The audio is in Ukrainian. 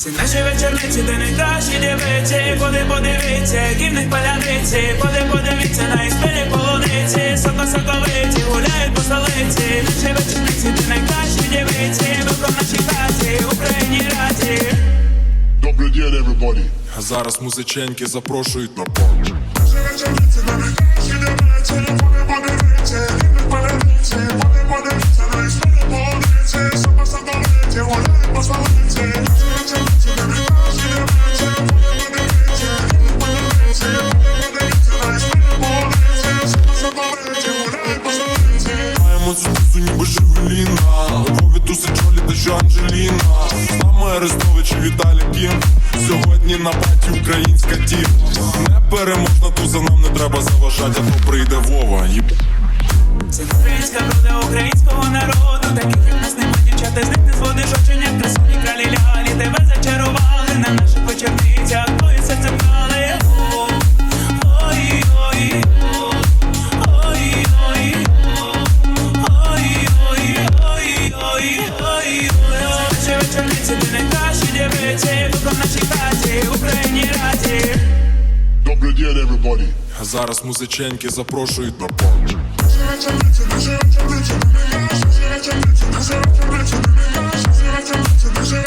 Це наші вечорниці, де найкращі дівиці Ходи подивіться, які в них паляниці Ходи подивіться на іспері полуниці Соко соковиці гуляють по столиці Наші вечорниці, де найкращі дівиці Вибро наші хаті, Україні раді Добрий день, everybody А зараз музиченьки запрошують на парк Наші вечорниці, де найкращі дівиці Ходи подивіться, які в них паляниці Ходи подивіться на іспері полуниці Соко соковиці гуляють по столиці музу ніби живеліна Львові туси чолі, та що Анджеліна. З нами Арестович і Віталій Кім Сьогодні на баті українська тім Не переможна туза, нам не треба заважати, а то прийде Вова Це українська рода українського народу. Таких як нас нема дівчата, з сиди не каші дівиці, тут на нашій хаті, в Україні раді. Добрий день, everybody. А зараз музиченки запрошують на панч. Живе